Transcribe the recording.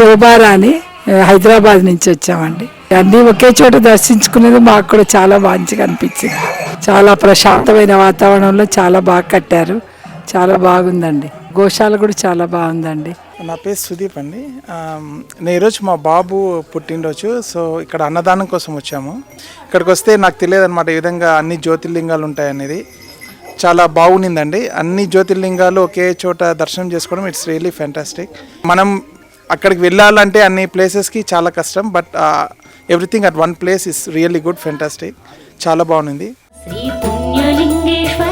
శోభారాణి హైదరాబాద్ నుంచి వచ్చామండి. అన్నీ ఒకే చోట దర్శించుకునేది మాకు కూడా చాలా మంచిగా అనిపించింది. చాలా ప్రశాంతమైన వాతావరణంలో చాలా బాగా కట్టారు. చాలా బాగుందండి. గోశాల కూడా చాలా బాగుందండి. నా పేరు సుదీప్ అండి. నేను ఈరోజు మా బాబు పుట్టినరోజు సో ఇక్కడ అన్నదానం కోసం వచ్చాము. ఇక్కడికి వస్తే నాకు తెలియదు అనమాట ఈ విధంగా అన్ని జ్యోతిర్లింగాలు ఉంటాయనేది. చాలా బాగుండిందండి. అన్ని జ్యోతిర్లింగాలు ఒకే చోట దర్శనం చేసుకోవడం ఇట్స్ రియలీ ఫ్యాంటాస్టిక్. మనం అక్కడికి వెళ్ళాలంటే అన్ని ప్లేసెస్కి చాలా కష్టం but everything at one place is really good fantastic చాలా బాగుంది. శ్రీ పుణ్యలింగేశ్వర